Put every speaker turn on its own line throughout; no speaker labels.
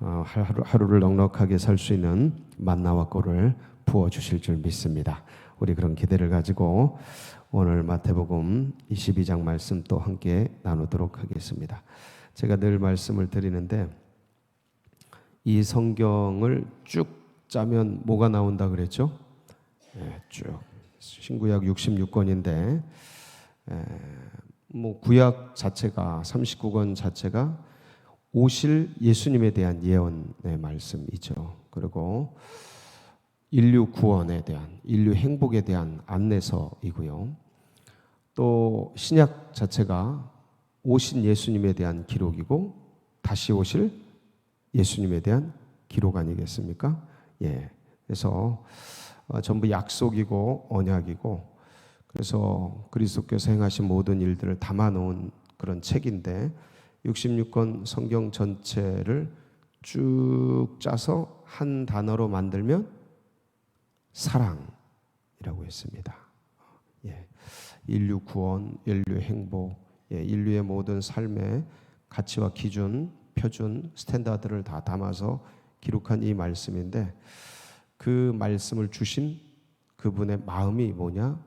어, 하루, 하루를 넉넉하게 살 수 있는 만나와 꼴을 부어 주실 줄 믿습니다. 우리 그런 기대를 가지고 오늘 마태복음 22장 말씀 또 함께 나누도록 하겠습니다. 제가 늘 말씀을 드리는데 이 성경을 쭉 짜면 뭐가 나온다 그랬죠? 네, 쭉 신구약 66권인데 뭐 구약 자체가 39권 자체가 오실 예수님에 대한 예언의 말씀이죠. 그리고 인류 구원에 대한 인류 행복에 대한 안내서이고요. 또 신약 자체가 오신 예수님에 대한 기록이고 다시 오실 예수님에 대한 기록 아니겠습니까? 예. 그래서 어, 전부 약속이고 언약이고 그래서 그리스도께서 행하신 모든 일들을 담아 놓은 그런 책인데 66권 성경 전체를 쭉 짜서 한 단어로 만들면 사랑이라고 했습니다. 예. 인류 구원, 인류 행복, 예. 인류의 모든 삶의 가치와 기준, 표준, 스탠다드를 다 담아서 기록한 이 말씀인데 그 말씀을 주신 그분의 마음이 뭐냐?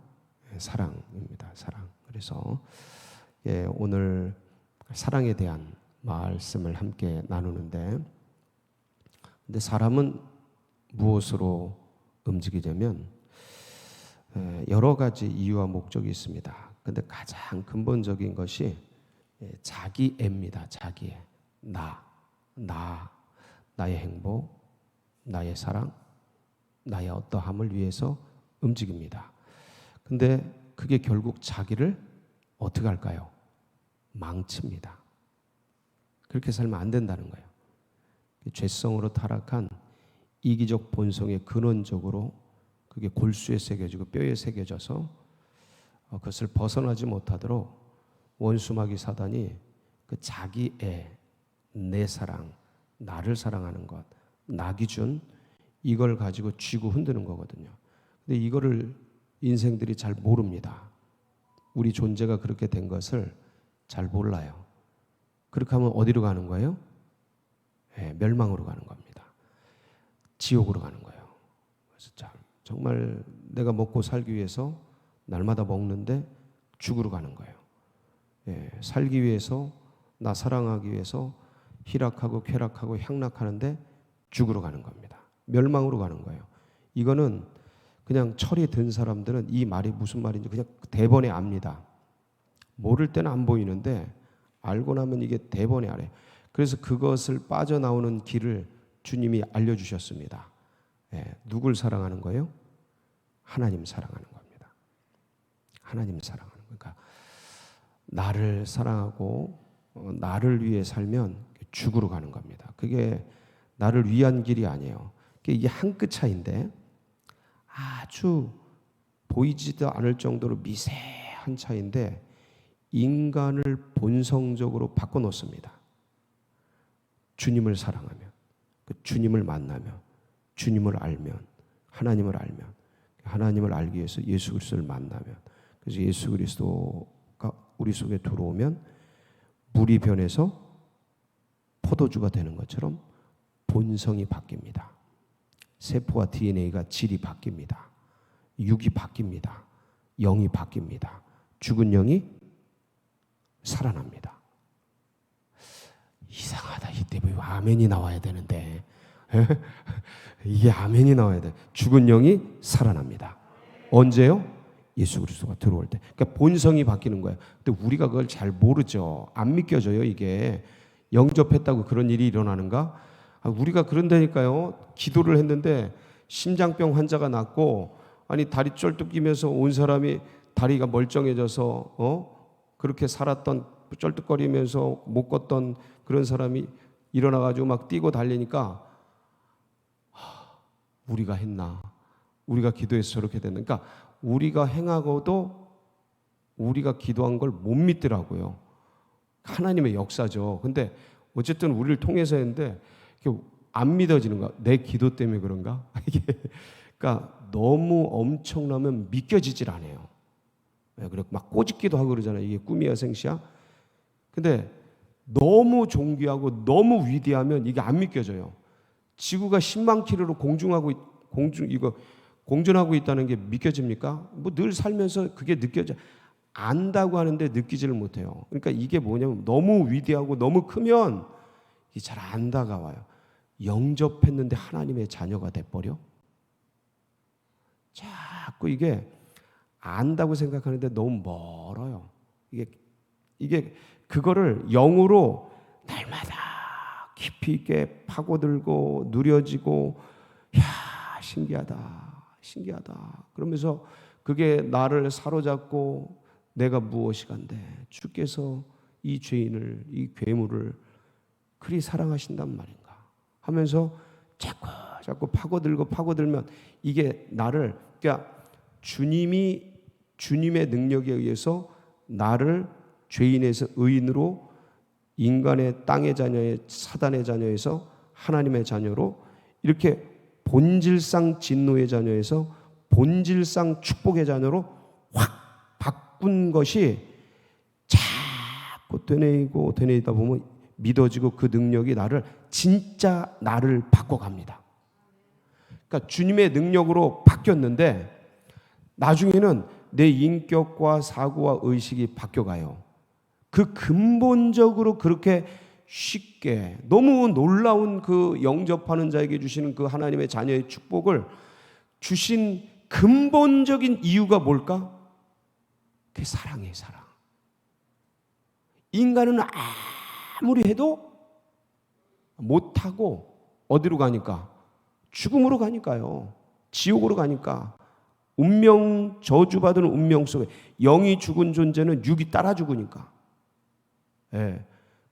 예, 사랑입니다. 사랑. 그래서 예, 오늘 사랑에 대한 말씀을 함께 나누는데 근데 사람은 무엇으로 움직이냐면 여러 가지 이유와 목적이 있습니다. 근데 가장 근본적인 것이 자기애입니다. 자기애. 나, 나, 나의 행복, 나의 사랑, 나의 어떠함을 위해서 움직입니다. 근데 그게 결국 자기를 어떻게 할까요? 망칩니다. 그렇게 살면 안 된다는 거예요. 죄성으로 타락한 이기적 본성의 근원적으로 그게 골수에 새겨지고 뼈에 새겨져서 어, 그것을 벗어나지 못하도록 원수마귀 사단이 그 자기의 내 사랑, 나를 사랑하는 것, 나 기준 이걸 가지고 쥐고 흔드는 거거든요. 근데 이거를 인생들이 잘 모릅니다. 우리 존재가 그렇게 된 것을 잘 몰라요. 그렇게 하면 어디로 가는 거예요? 네, 멸망으로 가는 겁니다. 지옥으로 가는 거예요. 그래서 참, 정말 내가 먹고 살기 위해서 날마다 먹는데 죽으러 가는 거예요. 예, 살기 위해서 나 사랑하기 위해서 희락하고 쾌락하고 향락하는데 죽으러 가는 겁니다. 멸망으로 가는 거예요. 이거는 그냥 철이 든 사람들은 이 말이 무슨 말인지 그냥 대번에 압니다. 모를 때는 안 보이는데 알고 나면 이게 대번에 알아요. 그래서 그것을 빠져나오는 길을 주님이 알려주셨습니다. 예, 누굴 사랑하는 거예요? 하나님 사랑하는 겁니다. 하나님 사랑하는 거니까 나를 사랑하고 어, 나를 위해 살면 죽으러 가는 겁니다. 그게 나를 위한 길이 아니에요. 이게 한 끗 차인데 아주 보이지도 않을 정도로 미세한 차인데 인간을 본성적으로 바꿔놓습니다. 주님을 사랑하면, 그 주님을 만나면, 주님을 알면, 하나님을 알면, 하나님을 알기 위해서 예수 그리스도를 만나면, 그래서 예수 그리스도가 우리 속에 들어오면 물이 변해서 포도주가 되는 것처럼 본성이 바뀝니다. 세포와 DNA가 질이 바뀝니다. 육이 바뀝니다. 영이 바뀝니다. 죽은 영이 살아납니다. 이상하다. 이때 왜 아멘이 나와야 되는데. 이게 아멘이 나와야 돼. 죽은 영이 살아납니다. 언제요? 예수 그리스도가 들어올 때. 그러니까 본성이 바뀌는 거예요. 근데 우리가 그걸 잘 모르죠. 안 믿겨져요, 이게. 영접했다고 그런 일이 일어나는가? 아, 우리가 그런다니까요. 기도를 했는데 심장병 환자가 낫고 아니 다리 쫄뚝 끼면서 온 사람이 다리가 멀쩡해져서 어? 그렇게 살았던 쩔뚝거리면서 못 걷던 그런 사람이 일어나 가지고 막 뛰고 달리니까 하, 우리가 했나? 우리가 기도해서 저렇게 됐나? 그러니까 우리가 행하고도 우리가 기도한 걸 못 믿더라고요. 하나님의 역사죠. 근데 어쨌든 우리를 통해서 했는데 안 믿어지는 거. 내 기도 때문에 그런가? 이게 그러니까 너무 엄청나면 믿겨지질 않아요. 예, 그리고 막 꼬집기도 하고 그러잖아요. 이게 꿈이야 생시야? 근데 너무 존귀하고 너무 위대하면 이게 안 믿겨져요. 지구가 10만 킬로로 공중하고 있- 공중 이거 공전하고 있다는 게 믿겨집니까? 뭐 늘 살면서 그게 느껴져 안다고 하는데 느끼지를 못해요. 그러니까 이게 뭐냐면 너무 위대하고 너무 크면 이게 잘 안 다가와요. 영접했는데 하나님의 자녀가 돼 버려. 자꾸 이게 안다고 생각하는데 너무 멀어요. 이게 이게 그거를 영으로 날마다 깊이 있게 파고들고 누려지고 야 신기하다 신기하다. 그러면서 그게 나를 사로잡고 내가 무엇이 간데 주께서 이 죄인을 이 괴물을 그리 사랑하신단 말인가? 하면서 자꾸 자꾸 파고들고 파고들면 이게 나를 그러니까 주님이 주님의 능력에 의해서 나를 죄인에서 의인으로 인간의 땅의 자녀의 사단의 자녀에서 하나님의 자녀로 이렇게 본질상 진노의 자녀에서 본질상 축복의 자녀로 확 바꾼 것이 자꾸 되뇌이고 되뇌이다 보면 믿어지고 그 능력이 나를 진짜 나를 바꿔갑니다. 그러니까 주님의 능력으로 바뀌었는데 나중에는 내 인격과 사고와 의식이 바뀌어가요. 그 근본적으로 그렇게 쉽게 너무 놀라운 그 영접하는 자에게 주시는 그 하나님의 자녀의 축복을 주신 근본적인 이유가 뭘까? 그 사랑이에요, 사랑. 인간은 아무리 해도 못하고 어디로 가니까? 죽음으로 가니까요. 지옥으로 가니까. 운명 저주받은 운명 속에 영이 죽은 존재는 육이 따라 죽으니까. 예.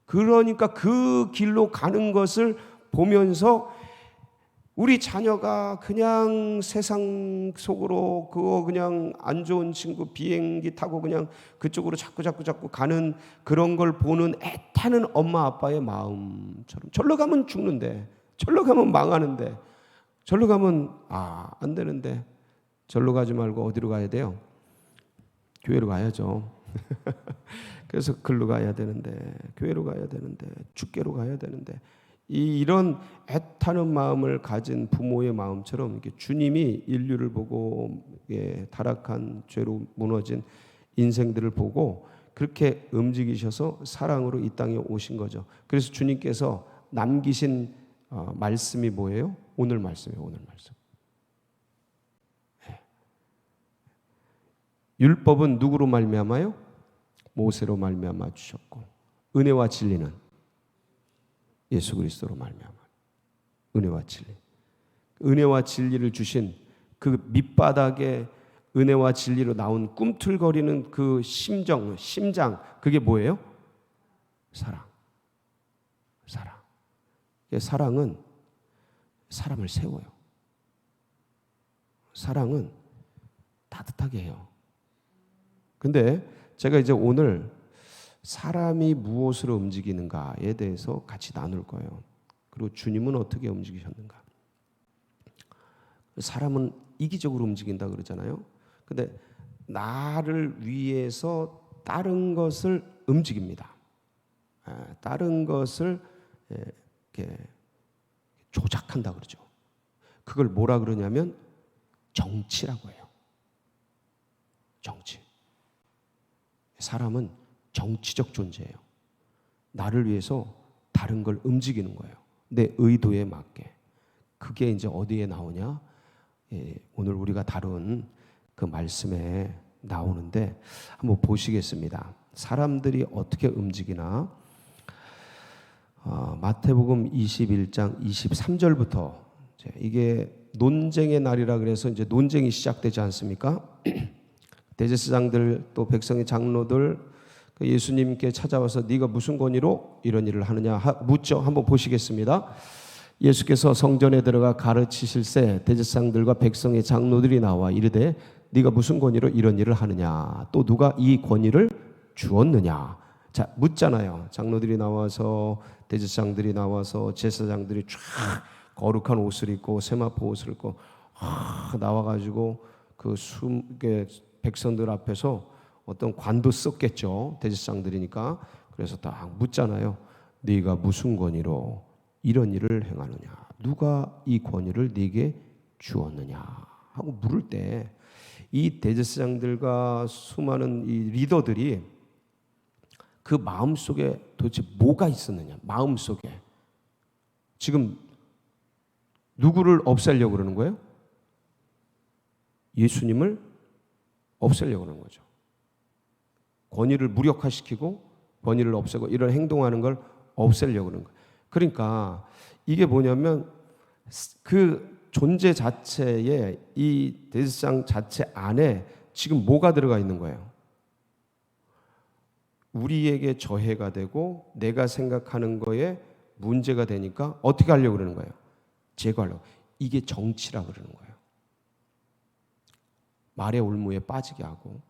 그러니까 그 길로 가는 것을 보면서 우리 자녀가 그냥 세상 속으로 그거 그냥 안 좋은 친구 비행기 타고 그냥 그쪽으로 자꾸 자꾸 자꾸 가는 그런 걸 보는 애타는 엄마 아빠의 마음처럼 절로 가면 죽는데 절로 가면 망하는데 절로 가면 아 안 되는데 절로 가지 말고 어디로 가야 돼요? 교회로 가야죠. 그래서 글로 가야 되는데 교회로 가야 되는데 주께로 가야 되는데 이 이런 애타는 마음을 가진 부모의 마음처럼 주님이 인류를 보고 예, 타락한 죄로 무너진 인생들을 보고 그렇게 움직이셔서 사랑으로 이 땅에 오신 거죠. 그래서 주님께서 남기신 어, 말씀이 뭐예요? 오늘 말씀이에요. 오늘 말씀. 율법은 누구로 말미암아요? 모세로 말미암아 주셨고 은혜와 진리는 예수 그리스도로 말미암아 은혜와 진리. 은혜와 진리를 주신 그 밑바닥에 은혜와 진리로 나온 꿈틀거리는 그 심정 심장 그게 뭐예요? 사랑. 사랑. 이 사랑은 사람을 세워요. 사랑은 따뜻하게 해요 근데 제가 이제 오늘 사람이 무엇으로 움직이는가에 대해서 같이 나눌 거예요. 그리고 주님은 어떻게 움직이셨는가? 사람은 이기적으로 움직인다 그러잖아요. 근데 나를 위해서 다른 것을 움직입니다. 아, 다른 것을 예, 이렇게 조작한다 그러죠. 그걸 뭐라 그러냐면 정치라고 해요. 정치. 사람은 정치적 존재예요. 나를 위해서 다른 걸 움직이는 거예요. 내 의도에 맞게. 그게 이제 어디에 나오냐? 예, 오늘 우리가 다룬 그 말씀에 나오는데 한번 보시겠습니다. 사람들이 어떻게 움직이나? 어, 마태복음 21장 23절부터 이게 논쟁의 날이라 그래서 이제 논쟁이 시작되지 않습니까? 대제사장들 또 백성의 장로들 그 예수님께 찾아와서 네가 무슨 권위로 이런 일을 하느냐 묻죠. 한번 보시겠습니다. 예수께서 성전에 들어가 가르치실새 대제사장들과 백성의 장로들이 나와 이르되 네가 무슨 권위로 이런 일을 하느냐 또 누가 이 권위를 주었느냐 자 묻잖아요. 장로들이 나와서 대제사장들이 나와서 제사장들이 쫙 거룩한 옷을 입고 세마포 옷을 입고 아, 나와가지고 그 숨게 백성들 앞에서 어떤 관도 썼겠죠. 대제사장들이니까. 그래서 딱 묻잖아요. 네가 무슨 권위로 이런 일을 행하느냐? 누가 이 권위를 네게 주었느냐? 하고 물을 때 이 대제사장들과 수많은 이 리더들이 그 마음 속에 도대체 뭐가 있었느냐? 마음 속에 지금 누구를 없애려고 그러는 거예요? 예수님을 없애려고 그러는 거죠. 권위를 무력화시키고 권위를 없애고 이런 행동하는 걸 없애려고 그러는 거예요. 그러니까 이게 뭐냐면 그 존재 자체에 이 대제사장 자체 안에 지금 뭐가 들어가 있는 거예요? 우리에게 저해가 되고 내가 생각하는 거에 문제가 되니까 어떻게 하려고 그러는 거예요? 제거하려고. 이게 정치라 그러는 거예요. 말의 올무에 빠지게 하고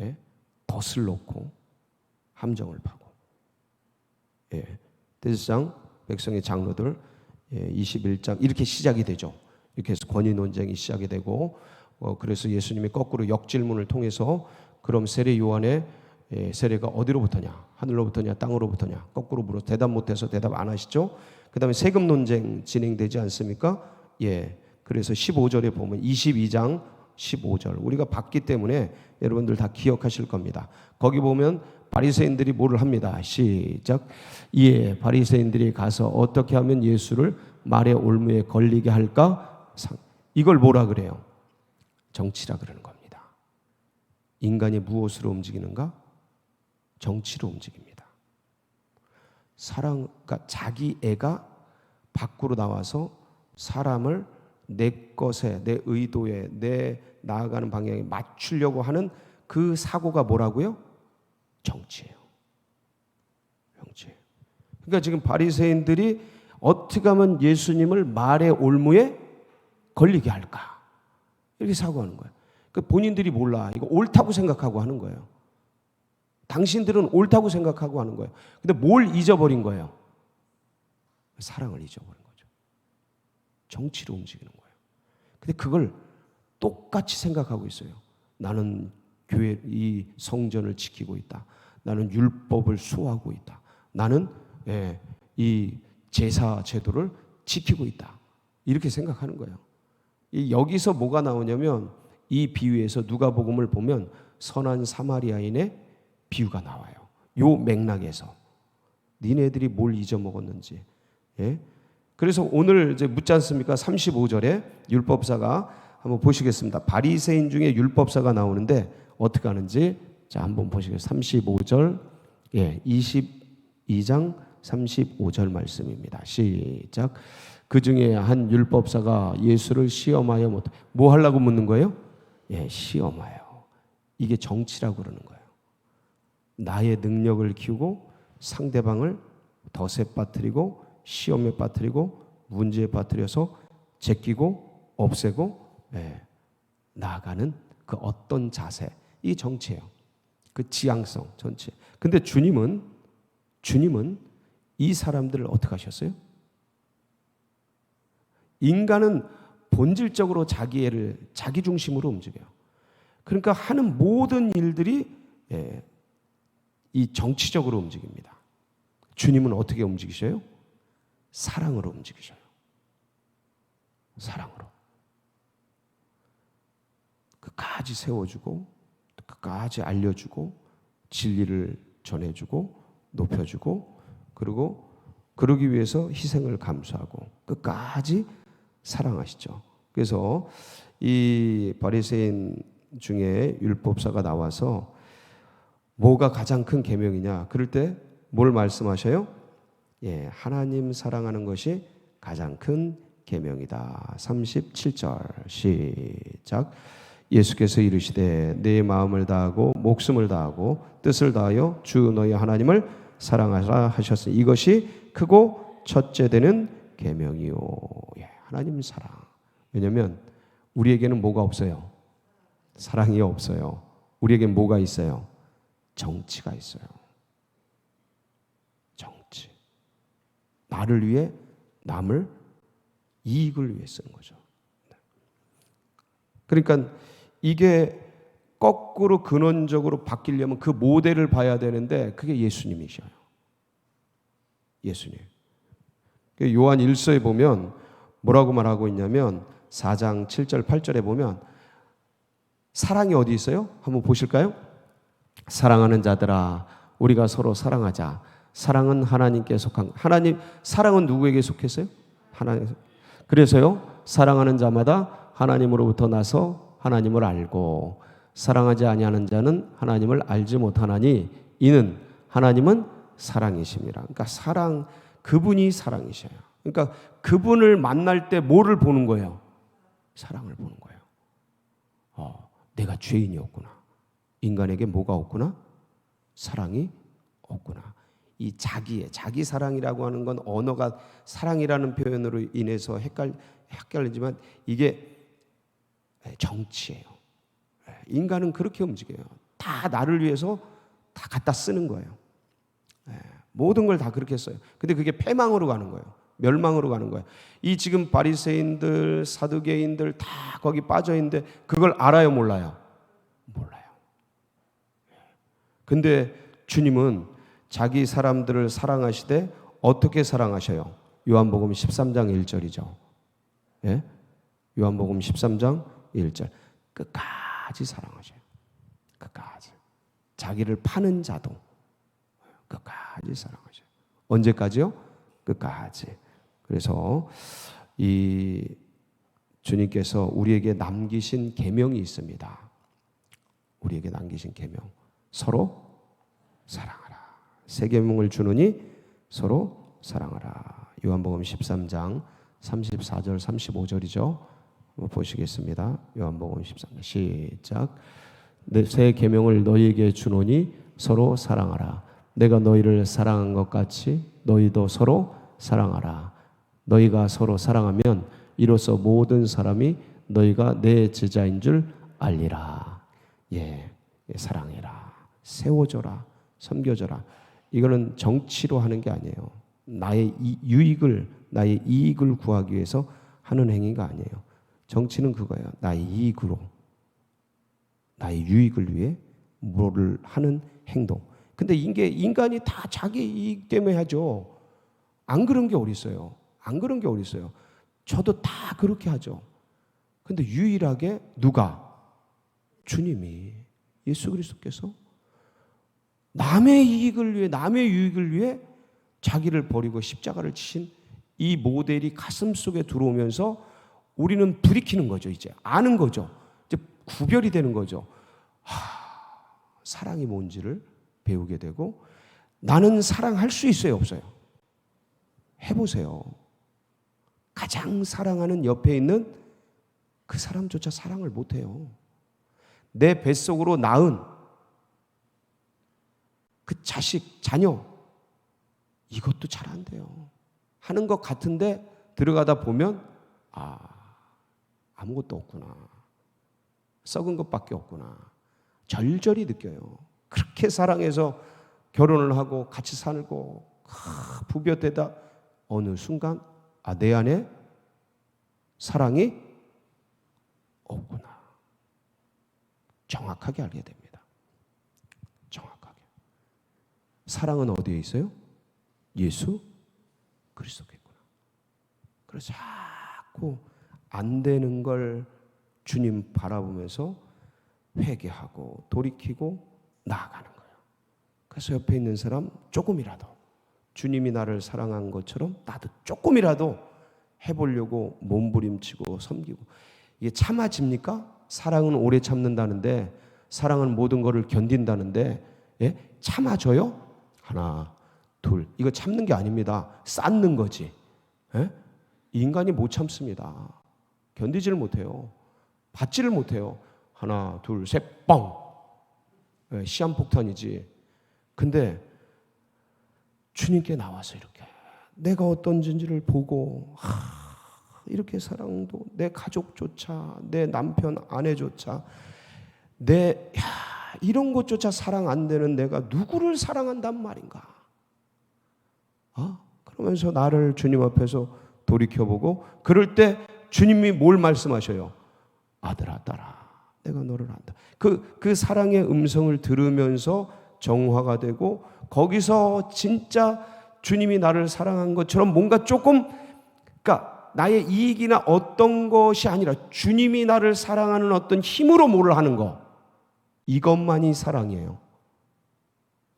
예? 덫을 놓고 함정을 파고 예. 대제사장 백성의 장로들 예, 21장 이렇게 시작이 되죠. 이렇게 해서 권위 논쟁이 시작이 되고 어, 그래서 예수님이 거꾸로 역질문을 통해서 그럼 세례 요한의 예, 세례가 어디로부터냐 하늘로부터냐 땅으로부터냐 거꾸로 물어 대답 못해서 대답 안 하시죠. 그다음에 세금 논쟁 진행되지 않습니까? 예. 그래서 15절에 보면 22장 15절 우리가 봤기 때문에 여러분들 다 기억하실 겁니다. 거기 보면 바리새인들이 뭐를 합니다. 시작. 예, 바리새인들이 가서 어떻게 하면 예수를 말의 올무에 걸리게 할까? 이걸 뭐라 그래요? 정치라 그러는 겁니다. 인간이 무엇으로 움직이는가? 정치로 움직입니다. 사랑, 그러니까 자기 애가 밖으로 나와서 사람을 내 것에, 내 의도에, 내 나아가는 방향에 맞추려고 하는 그 사고가 뭐라고요? 정치예요. 정치. 그러니까 지금 바리새인들이 어떻게 하면 예수님을 말의 올무에 걸리게 할까? 이렇게 사고하는 거예요. 그 본인들이 몰라. 이거 옳다고 생각하고 하는 거예요. 당신들은 옳다고 생각하고 하는 거예요. 근데 뭘 잊어버린 거예요? 사랑을 잊어버린 거죠. 정치로 움직이는 거예요. 근데 그걸 똑같이 생각하고 있어요. 나는 교회 이 성전을 지키고 있다. 나는 율법을 수호하고 있다. 나는 예, 이 제사 제도를 지키고 있다. 이렇게 생각하는 거예요. 이 여기서 뭐가 나오냐면 이 비유에서 누가복음을 보면 선한 사마리아인의 비유가 나와요. 요 맥락에서 니네들이 뭘 잊어먹었는지. 예? 그래서 오늘 이제 묻지 않습니까? 35절에 율법사가 한번 보시겠습니다. 바리새인 중에 율법사가 나오는데 어떻게 하는지 자 한번 보시겠습니다. 35절 예, 22장 35절 말씀입니다. 시작. 그 중에 한 율법사가 예수를 시험하여 못, 뭐 하려고 묻는 거예요? 예, 시험하여. 이게 정치라고 그러는 거예요. 나의 능력을 키우고 상대방을 덫에 빠뜨리고 시험에 빠뜨리고 문제에 빠뜨려서 제끼고 없애고 예, 나아가는 그 어떤 자세 이 정치예요. 그 지향성 전체. 근데 주님은 주님은 이 사람들을 어떻게 하셨어요? 인간은 본질적으로 자기애를 자기 중심으로 움직여요. 그러니까 하는 모든 일들이 예, 이 정치적으로 움직입니다. 주님은 어떻게 움직이셔요? 사랑으로 움직이셔요. 사랑으로. 끝까지 세워주고, 끝까지 알려주고, 진리를 전해주고, 높여주고, 그리고 그러기 위해서 희생을 감수하고, 끝까지 사랑하시죠. 그래서 이 바리새인 중에 율법사가 나와서 뭐가 가장 큰 계명이냐? 그럴 때 뭘 말씀하셔요? 예, 하나님 사랑하는 것이 가장 큰 계명이다. 37절 시작. 예수께서 이르시되 내 마음을 다하고 목숨을 다하고 뜻을 다하여 주 너희 하나님을 사랑하라 하셨으니 이것이 크고 첫째 되는 계명이요. 예, 하나님 사랑. 왜냐면 우리에게는 뭐가 없어요? 사랑이 없어요. 우리에겐 뭐가 있어요? 정치가 있어요. 정치. 나를 위해 남을 이익을 위해 쓰는 거죠. 그러니까 이게 거꾸로 근원적으로 바뀌려면 그 모델을 봐야 되는데 그게 예수님이셔요. 예수님. 그 요한 1서에 보면 뭐라고 말하고 있냐면 4장 7절 8절에 보면 사랑이 어디 있어요? 한번 보실까요? 사랑하는 자들아 우리가 서로 사랑하자. 사랑은 하나님께 속한 하나님 사랑은 누구에게 속했어요? 하나님. 그래서요. 사랑하는 자마다 하나님으로부터 나서 하나님을 알고 사랑하지 아니하는 자는 하나님을 알지 못하나니 이는 하나님은 사랑이십니다. 그러니까 사랑 그분이 사랑이셔요. 그러니까 그분을 만날 때 뭐를 보는 거예요? 사랑을 보는 거예요. 어, 내가 죄인이었구나. 인간에게 뭐가 없구나? 사랑이 없구나. 이 자기의 자기 사랑이라고 하는 건 언어가 사랑이라는 표현으로 인해서 헷갈 헷갈리지만 이게 정치예요. 인간은 그렇게 움직여요. 다 나를 위해서 다 갖다 쓰는 거예요. 모든 걸 다 그렇게 써요. 근데 그게 패망으로 가는 거예요. 멸망으로 가는 거예요. 이 지금 바리새인들, 사두개인들 다 거기 빠져 있는데 그걸 알아요, 몰라요? 몰라요. 근데 주님은 자기 사람들을 사랑하시되 어떻게 사랑하셔요? 요한복음 13장 1절이죠. 예? 요한복음 13장 1절. 끝까지 사랑하셔요. 끝까지. 자기를 파는 자도 끝까지 사랑하셔요. 언제까지요? 끝까지. 그래서 이 주님께서 우리에게 남기신 계명이 있습니다. 우리에게 남기신 계명. 서로 사랑하라. 세 계명을 주느니 서로 사랑하라. 요한복음 13장 34절 35절이죠. 한번 보시겠습니다. 요한복음 13장 시작. 새 계명을 너희에게 주노니 서로 사랑하라. 내가 너희를 사랑한 것 같이 너희도 서로 사랑하라. 너희가 서로 사랑하면 이로써 모든 사람이 너희가 내 제자인 줄 알리라. 예, 사랑해라. 세워줘라. 섬겨줘라. 이거는 정치로 하는 게 아니에요. 나의 유익을, 나의 이익을 구하기 위해서 하는 행위가 아니에요. 정치는 그거예요. 나의 이익으로, 나의 유익을 위해 뭐를 하는 행동. 근데 이게 인간이 다 자기 이익 때문에 하죠. 안 그런 게 어디 있어요? 안 그런 게 어디 있어요? 저도 다 그렇게 하죠. 근데 유일하게 누가 주님이 예수 그리스도께서 남의 이익을 위해 남의 유익을 위해 자기를 버리고 십자가를 치신 이 모델이 가슴 속에 들어오면서 우리는 불이키는 거죠, 이제. 아는 거죠. 이제 구별이 되는 거죠. 하, 사랑이 뭔지를 배우게 되고 나는 사랑할 수 있어요, 없어요? 해보세요. 가장 사랑하는 옆에 있는 그 사람조차 사랑을 못해요. 내 뱃속으로 낳은 그 자식, 자녀, 이것도 잘 안 돼요. 하는 것 같은데 들어가다 보면, 아, 아무것도 없구나. 썩은 것밖에 없구나. 절절히 느껴요. 그렇게 사랑해서 결혼을 하고 같이 살고 부벼 대다 어느 순간 아, 내 안에 사랑이 없구나. 정확하게 알게 됩니다. 정확하게. 사랑은 어디에 있어요? 예수 그리스도께 있구나. 그래서 자꾸 안 되는 걸 주님 바라보면서 회개하고 돌이키고 나아가는 거예요. 그래서 옆에 있는 사람 조금이라도 주님이 나를 사랑한 것처럼 나도 조금이라도 해보려고 몸부림치고 섬기고 이게 참아집니까? 사랑은 오래 참는다는데 사랑은 모든 것을 견딘다는데 예? 참아줘요? 하나 둘 이거 참는 게 아닙니다. 쌓는 거지. 예? 인간이 못 참습니다. 견디지를 못해요. 받지를 못해요. 하나 둘 셋 뻥. 예, 시한폭탄이지. 근데 주님께 나와서 이렇게 내가 어떤 존재를 보고 하, 이렇게 사랑도 내 가족조차 내 남편 아내조차 내 야, 이런 것조차 사랑 안 되는 내가 누구를 사랑한단 말인가? 어? 그러면서 나를 주님 앞에서 돌이켜보고 그럴 때 주님이 뭘 말씀하셔요? 아들아 딸아 내가 너를 안다. 그, 그 사랑의 음성을 들으면서 정화가 되고 거기서 진짜 주님이 나를 사랑한 것처럼 뭔가 조금 그러니까 나의 이익이나 어떤 것이 아니라 주님이 나를 사랑하는 어떤 힘으로 뭐를 하는 거 이것만이 사랑이에요.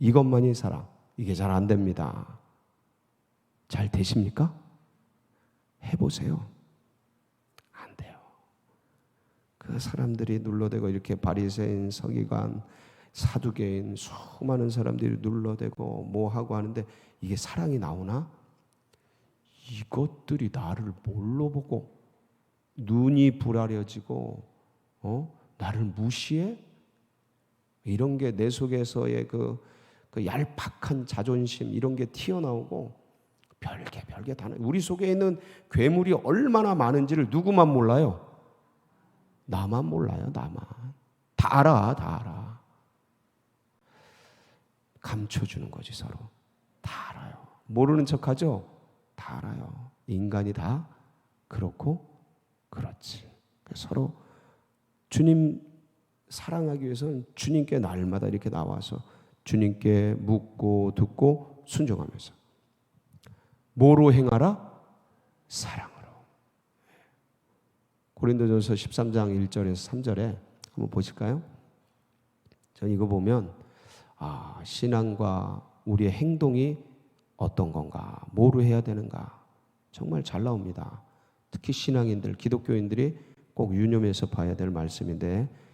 이것만이 사랑. 이게 잘 안 됩니다. 잘 되십니까? 해보세요. 안 돼요. 그 사람들이 눌러대고 이렇게 바리새인, 서기관, 사두개인 수많은 사람들이 눌러대고 뭐 하고 하는데 이게 사랑이 나오나? 이것들이 나를 뭘로 보고 눈이 부라려지고 어? 나를 무시해? 이런 게 내 속에서의 그, 그 얄팍한 자존심 이런 게 튀어나오고 별게 별게 다 나- 우리 속에 있는 괴물이 얼마나 많은지를 누구만 몰라요? 나만 몰라요, 나만. 다 알아, 다 알아. 감춰주는 거지 서로. 다 알아요. 모르는 척 하죠? 다 알아요. 인간이 다 그렇고 그렇지. 서로 주님 사랑하기 위해서는 주님께 날마다 이렇게 나와서 주님께 묻고 듣고 순종하면서 뭐로 행하라? 사랑으로. 고린도전서 13장 1절에서 3절에 한번 보실까요? 저 이거 보면 아, 신앙과 우리의 행동이 어떤 건가? 뭐로 해야 되는가? 정말 잘 나옵니다. 특히 신앙인들, 기독교인들이 꼭 유념해서 봐야 될 말씀인데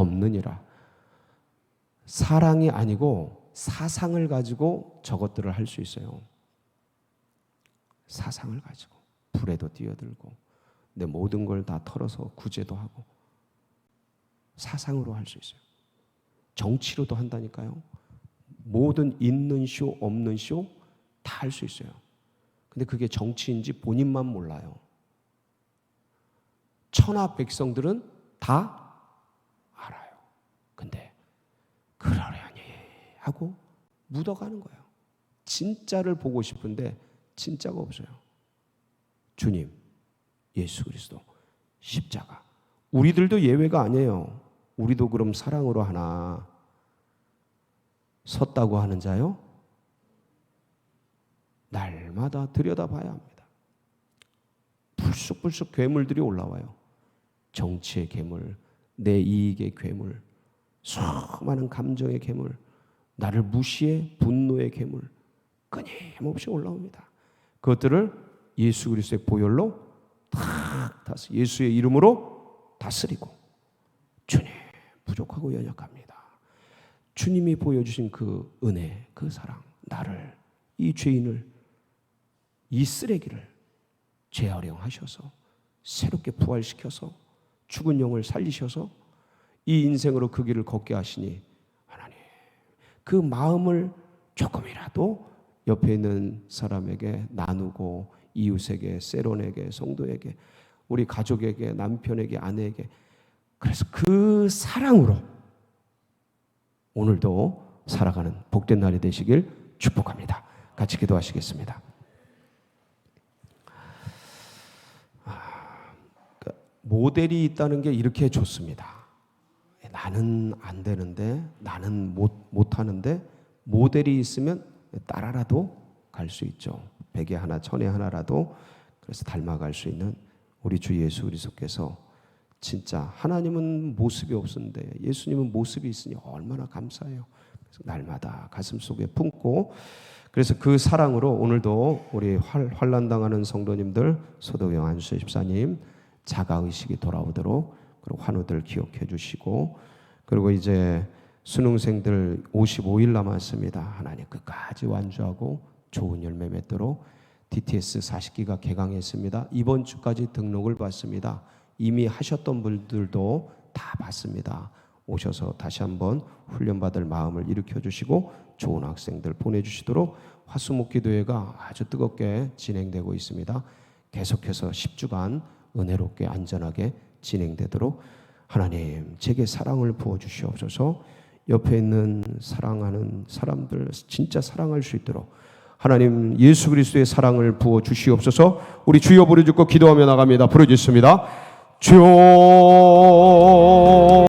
없느니라. 사랑이 아니고 사상을 가지고 저것들을 할 수 있어요. 사상을 가지고 불에도 뛰어들고 내 모든 걸 다 털어서 구제도 하고 사상으로 할 수 있어요. 정치로도 한다니까요. 모든 있는 쇼 없는 쇼 다 할 수 있어요. 근데 그게 정치인지 본인만 몰라요. 천하 백성들은 다 알아요. 근데 그러려니 하고 묻어가는 거예요. 진짜를 보고 싶은데 진짜가 없어요. 주님, 예수 그리스도, 십자가. 우리들도 예외가 아니에요. 우리도 그럼 사랑으로 하나 섰다고 하는 자요? 날마다 들여다봐야 합니다. 불쑥불쑥 괴물들이 올라와요. 정치의 괴물, 내 이익의 괴물, 수많은 감정의 괴물, 나를 무시해 분노의 괴물, 끊임없이 올라옵니다. 그것들을 예수 그리스도의 보혈로 탁 다스 예수의 이름으로 다스리고 주님 부족하고 연약합니다. 주님이 보여주신 그 은혜, 그 사랑, 나를 이 죄인을 이 쓰레기를 재활용하셔서 새롭게 부활시켜서 죽은 영을 살리셔서 이 인생으로 그 길을 걷게 하시니 그 마음을 조금이라도 옆에 있는 사람에게 나누고 이웃에게 세론에게 성도에게 우리 가족에게 남편에게 아내에게 그래서 그 사랑으로 오늘도 살아가는 복된 날이 되시길 축복합니다. 같이 기도하시겠습니다. 모델이 있다는 게 이렇게 좋습니다. 나는 안 되는데, 나는 못, 못 하는데, 모델이 있으면 따라라도 갈 수 있죠. 백에 하나, 천에 하나라도 그래서 닮아갈 수 있는 우리 주 예수 그리스도께서 진짜 하나님은 모습이 없었는데 예수님은 모습이 있으니 얼마나 감사해요. 그래서 날마다 가슴 속에 품고 그래서 그 사랑으로 오늘도 우리 활, 환란 당하는 성도님들 소도영 안수 집사님 자가 의식이 돌아오도록 그리고 환우들 기억해 주시고 그리고 이제 수능생들 55일 남았습니다. 하나님 끝까지 완주하고 좋은 열매 맺도록 DTS 40기가 개강했습니다. 이번 주까지 등록을 받습니다. 이미 하셨던 분들도 다 받습니다. 오셔서 다시 한번 훈련받을 마음을 일으켜 주시고 좋은 학생들 보내주시도록 화수목기도회가 아주 뜨겁게 진행되고 있습니다. 계속해서 10주간 은혜롭게 안전하게 진행되도록 하나님 제게 사랑을 부어 주시옵소서. 옆에 있는 사랑하는 사람들 진짜 사랑할 수 있도록 하나님 예수 그리스도의 사랑을 부어 주시옵소서. 우리 주여 부르짖고 기도하며 나갑니다. 부르짖습니다. 주여